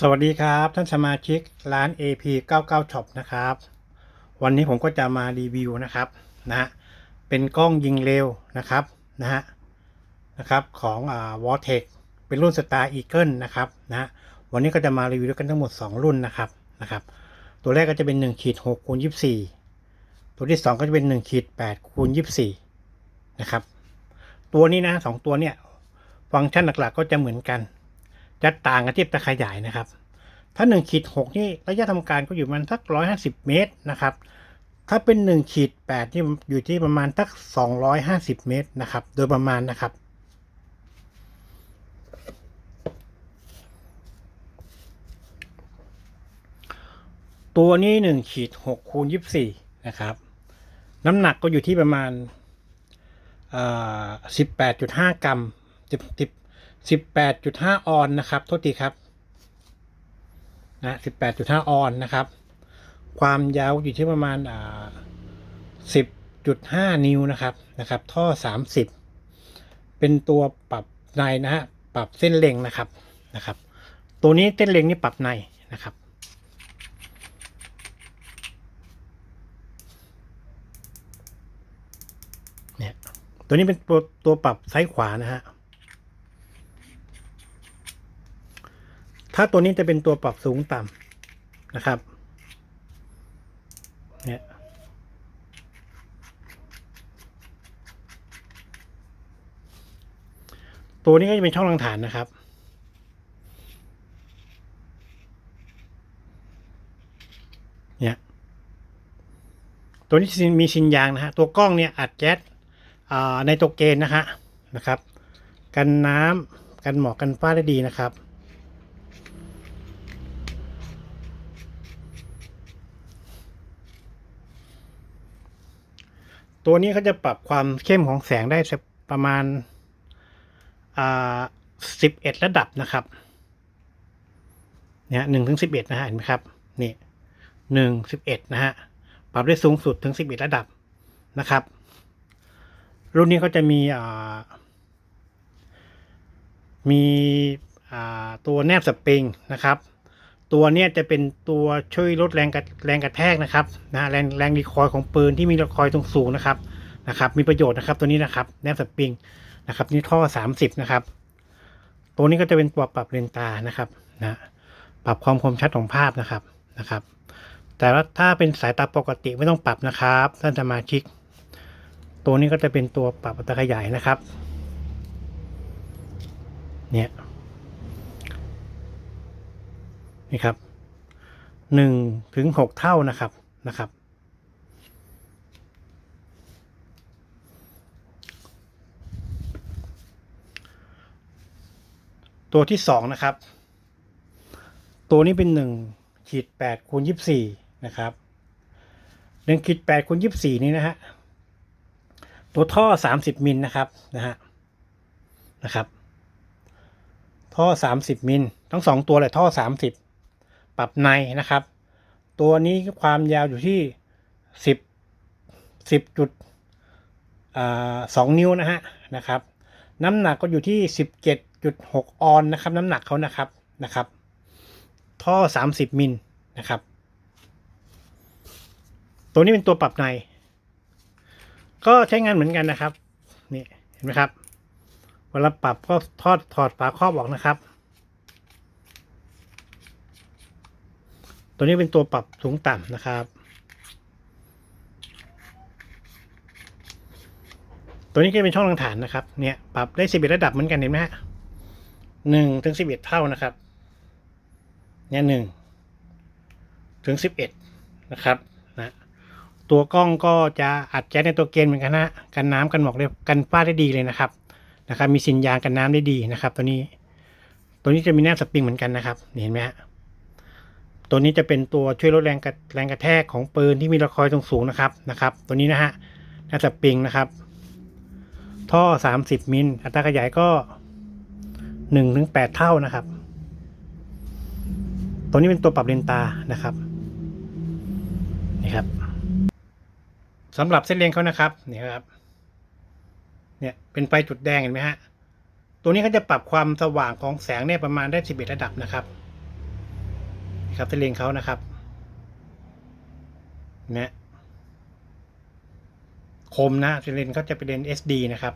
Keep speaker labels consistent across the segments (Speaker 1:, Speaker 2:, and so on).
Speaker 1: สวัสดีครับท่านสมาชิกร้าน AP 99 Shop นะครับ วันนี้ผมก็จะมารีวิวนะครับนะฮะเป็นกล้องยิงเร็วนะครับนะฮะนะครับของอ่าวอเทคเป็นรุ่น Star Eagle นะครับนะฮะวันนี้ก็จะมารีวิวด้วยกันทั้งหมด 2 รุ่นนะครับนะครับตัวแรกก็จะเป็น1ขีด6คูณ24 ตัวที่ 2 ก็จะเป็น1ขีด8คูณ24นะครับตัวนี้นะสองตัวเนี่ยฟังก์ชันหลักๆก็จะเหมือนกัน จะต่างกันที่ตะขยายนะครับ ถ้า1ขีด6นี่ระยะทำการก็อยู่ประมันสัก 150 เมตรนะครับ ถ้าเป็น1ขีด8นี่อยู่ที่ประมาณสัก 250 เมตรนะครับ โดยประมาณนะครับตัวนี้1ขีด6คูณ24 นะครับ น้ำหนักก็อยู่ที่ประมาณสิบแปดจุดห้ากรัมสิบ สิบแปดจุดห้าออนนะครับ โทษทีครับ นะสิบแปดจุดห้าออนนะครับ ความยาวอยู่ที่ประมาณอ่าสิบจุดห้านิ้วนะครับนะครับ ท่อสามสิบเป็นตัวปรับในนะฮะปรับเส้นเล็งนะครับนะครับ ตัวนี้เส้นเล็งนี่ปรับในนะครับเนี่ยตัวนี้เป็นตัวตัวปรับซ้ายขวานะฮะ ถ้าตัวนี้จะเป็นตัวปรับสูงต่ำนะครับ เนี่ยตัวนี้ก็จะเป็นช่องรังฐานนะครับ เนี่ย ตัวนี้มีชินยางนะฮะ ตัวกล้องเนี่ยอัดแก๊สในตัวเกณฑ์นะฮะนะครับ กันน้ำกันหมอกกันฟ้าได้ดีนะครับ ตัวนี้เขาจะปรับความเข้มของแสงได้ประมาณสิบเอ็ดระดับนะครับเนี่ยหนึ่งถึงสิบเอ็ดนะฮะเห็นไหมครับนี่หนึ่งสิบเอ็ดนะฮะปรับได้สูงสุดถึงสิบเอ็ดระดับนะครับ รุ่นนี้เขาจะมีมีตัวแนบสปริงนะครับ ตัวเนี้ยจะเป็นตัวช่วยลดแรงกระแรงกระแทกนะครับนะแรงแรงรีคอยล์ของปืนที่มีรีคอยล์ตรงสูงนะครับนะครับ มีประโยชน์นะครับตัวนี้นะครับแนบสปริงนะครับ นี่ท่อสามสิบนะครับ ตัวนี้ก็จะเป็นตัวปรับเลนตานะครับนะปรับความคมชัดของภาพนะครับนะครับ แต่ว่าถ้าเป็นสายตาปกติไม่ต้องปรับนะครับท่านสมาชิก ตัวนี้ก็จะเป็นตัวปรับอัตราขยายนะครับ เนี่ย นี่ครับหนึ่งถึงหกเท่านะครับนะครับ ตัวที่สองนะครับ ตัวนี้เป็นหนึ่งขีดแปดคูณยี่สิบสี่นะครับหนึ่งขีดแปดคูณยี่สิบสี่นี่นะฮะตัวท่อสามสิบมิลนะครับนะฮะนะครับ ท่อสามสิบมิลทั้งสองตัวเลยท่อสามสิบ ปรับในนะครับ ตัวนี้ความยาวอยู่ที่สิบสิบจุดสองนิ้วนะฮะนะครับ น้ำหนักก็อยู่ที่สิบเจ็ดจุดหกออนนะครับ น้ำหนักเขานะครับนะครับ ท่อสามสิบมิลนะครับ ตัวนี้เป็นตัวปรับใน ก็ใช้งานเหมือนกันนะครับนี่เห็นไหมครับเวลาปรับก็ทอดถอดฝาครอบออกนะครับ ตัวนี้เป็นตัวปรับสูงต่ำนะครับ ตัวนี้ก็เป็นช่องทางฐานนะครับ เนี่ยปรับได้สิบเอ็ดระดับเหมือนกันเห็นไหมฮะหนึ่งถึงสิบเอ็ดเท่านะครับ เนี่ยหนึ่งถึงสิบเอ็ดนะครับนะตัวกล้องก็จะอัดแก๊สในตัวเกณฑ์เหมือนกันนะกันน้ำกันหมอกเลยกันฟ้าได้ดีเลยนะครับนะครับ มีสินยางกันน้ำได้ดีนะครับ ตัวนี้ ตัวนี้จะมีแนบสปริงเหมือนกันนะครับเห็นไหมฮะ ตัวนี้จะเป็นตัวช่วยลดแรงกระแรงกระแทกของปืนที่มีระคอยตรงสูงนะครับนะครับ ตัวนี้นะฮะแนบสปริงนะครับ ท่อสามสิบมิลอัตราขยายก็หนึ่งถึงแปดเท่านะครับ ตัวนี้เป็นตัวปรับเลนตานะครับนี่ครับสำหรับเส้นเลียงเขานะครับนี่ครับเนี่ยเป็นไฟจุดแดงเห็นไหมฮะตัวนี้เขาจะปรับความสว่างของแสงเนี่ยประมาณได้สิบเอ็ดระดับนะครับ นี่ครับเส้นเลนเขานะครับเนี่ยคมนะเส้นเลนเขาจะเป็นเลน SD นะครับ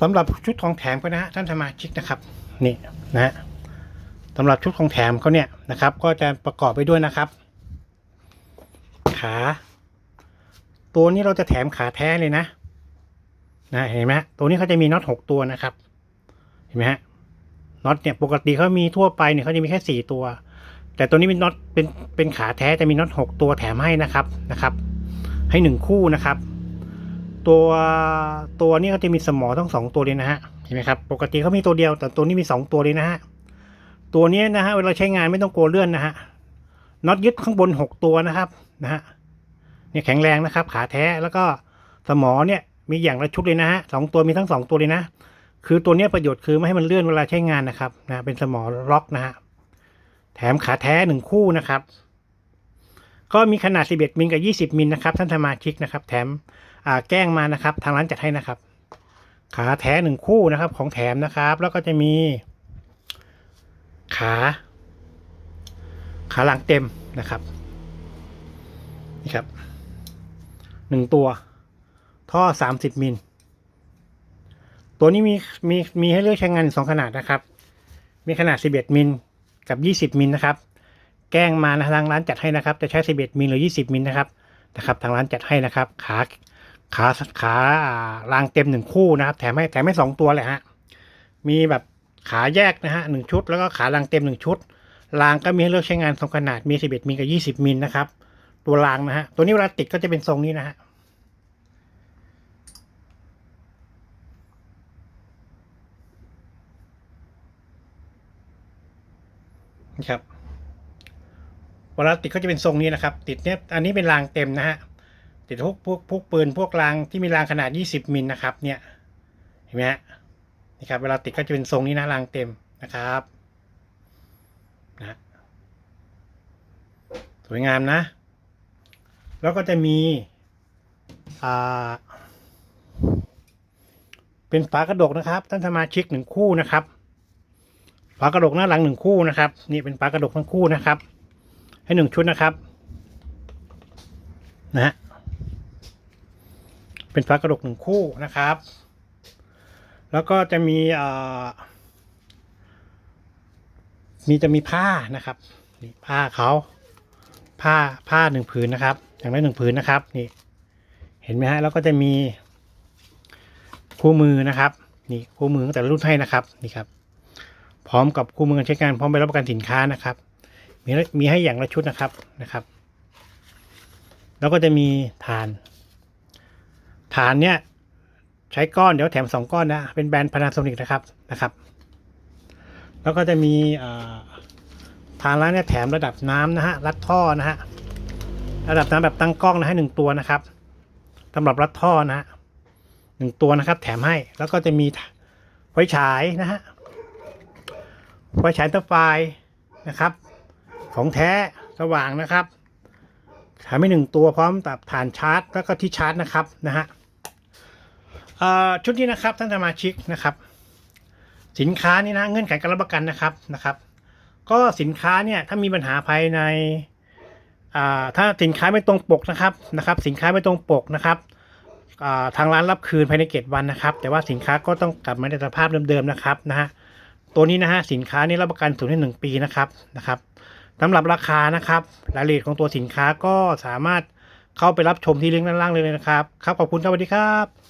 Speaker 1: สำหรับชุดของแถมก็นะฮะท่านสมาชิกนะครับนี่นะฮะสำหรับชุดของแถมเขาเนี่ยนะครับ ก็จะประกอบไปด้วยนะครับ ขา ตัวนี้เราจะแถมขาแท้เลยนะนะเห็นไหมตัวนี้เขาจะมีน็อตหกตัวนะครับ ห็นไหมฮะน็อตเนี่ยปกติเขามีทั่วไปเนี่ยเขาจะมีแค่สี่ตัว แต่ตัวนี้เป็นน็อตเป็นเป็นขาแท้จะมีน็อตหกตัวแถมให้นะครับนะครับ ให้หนึ่งคู่นะครับ ตัวตัวนี้เขาจะมีสมอทั้งสองตัวเลยนะฮะเห็นไหมครับปกติเขามีตัวเดียว แต่ตัวนี้มีสองตัวเลยนะฮะตัวนี้นะฮะเวลาใช้งานไม่ต้องกลัวเลื่อนนะฮะน็อตยึดข้างบนหกตัวนะครับนะฮะเนี่ยแข็งแรงนะครับ ขาแท้แล้วก็สมอเนี่ยมีอย่างละชุดเลยนะฮะสองตัวมีทั้งสองตัวเลยนะ คือตัวนี้ประโยชน์คือไม่ให้มันเลื่อนเวลาใช้งานนะครับนะเป็นสมอล็อกนะฮะแถมขาแท้หนึ่งคู่นะครับ ก็มีขนาด 11 มิลกับ 20 มิลนะครับท่านสมาชิกนะครับ แถมอ่าแกล้งมานะครับ ทางร้านจัดให้นะครับ ขาแท้หนึ่งคู่นะครับ ของแถมนะครับ แล้วก็จะมี ขา ขาหลังเต็มนะครับนี่ครับหนึ่งตัว ท่อ 30 มิล ตัวนี้มีมีมีให้เลือกใช้งานสองขนาดนะครับ มีขนาด 11มิลกับ 20มิลนะครับ แกล้งมานะทางร้านจัดให้นะครับ จะใช้ 11มิลหรือ 20มิลนะครับนะครับ ทางร้านจัดให้นะครับ ขาขาขาอ่ารางเต็มหนึ่งคู่นะครับ แถมให้แถมให้สองตัวเลยฮะมีแบบขาแยกนะฮะหนึ่งชุด แล้วก็ขารางเต็มหนึ่งชุดรางก็มีให้เลือกใช้งานสองขนาดมี 11มิลกับ 20มิลนะครับ ตัวรางนะฮะตัวนี้เวลาติดก็จะเป็นทรงนี้นะฮะ นะครับเวลาติดก็จะเป็นทรงนี้นะครับ ติดเนี้ยอันนี้เป็นรางเต็มนะฮะติดพวกพวกพวกปืนพวกรางที่มีรางขนาด 20มิลนะครับ เนี่ยเห็นไหมฮะนี่ครับเวลาติดก็จะเป็นทรงนี้นะรางเต็มนะครับนะสวยงามนะ แล้วก็จะมีอ่าเป็นฝากระดกนะครับ ท่านสมาชิกหนึ่งคู่นะครับากระดกหน้าหลังหนึ่งคู่นะครับ นี่เป็นฝากระดกทั้งคู่นะครับ ให้หนึ่งชุดนะครับ นะฮะเป็นฝากระดกหนึ่งคู่นะครับ แล้วก็จะมีเอ่อมีจะมีผ้านะครับนี่ผ้าเขาผ้าผ้าหนึ่งผืนนะครับ อย่างละหนึ่งผืนนะครับนี่เห็นไหมฮะแล้วก็จะมีคู่มือนะครับ นี่คู่มือแต่ละรุ่นให้นะครับนี่ครับ พร้อมกับคู่มือการใช้งานพร้อมใบรับประกันสินค้านะครับ มีมีให้อย่างละชุดนะครับนะครับ แล้วก็จะมีฐาน ฐานเนี่ยใช้ก้อนเดี๋ยวแถมสองก้อนนะเป็นแบรนด์ Panasonic นะครับนะครับ แล้วก็จะมีอ่าทางร้านเนี่ยแถมระดับน้ำนะฮะรัดท่อนะฮะระดับน้ำแบบตั้งกล้องนะให้หนึ่งตัวนะครับสำหรับรัดท่อนะฮะหนึ่งตัวนะครับ แถมให้แล้วก็จะมีไฟฉายนะฮะ ไฟฉายตะไฟนะครับ ของแท้สว่างนะครับแถมให้หนึ่งตัวพร้อมกับฐานชาร์จ แล้วก็ที่ชาร์จนะครับนะฮะชุดนี้นะครับท่านสมาชิกนะครับ สินค้านี่นะเงื่อนไขการรับประกันนะครับนะครับ ก็สินค้าเนี่ยถ้ามีปัญหาภายในถ้าสินค้าไม่ตรงปกนะครับนะครับ สินค้าไม่ตรงปกนะครับทางร้านรับคืนภายในเจ็ดวันนะครับ แต่ว่าสินค้าก็ต้องกลับมาในสภาพเดิมๆนะครับนะฮะ ตัวนี้นะฮะสินค้านี้รับประกันศูนย์ให้หนึ่งปีนะครับนะครับสำหรับราคานะครับรายละเอียดของตัวสินค้าก็สามารถเข้าไปรับชมที่ลิงก์ด้านล่างเลยนะครับ ครับขอบคุณครับสวัสดีครับ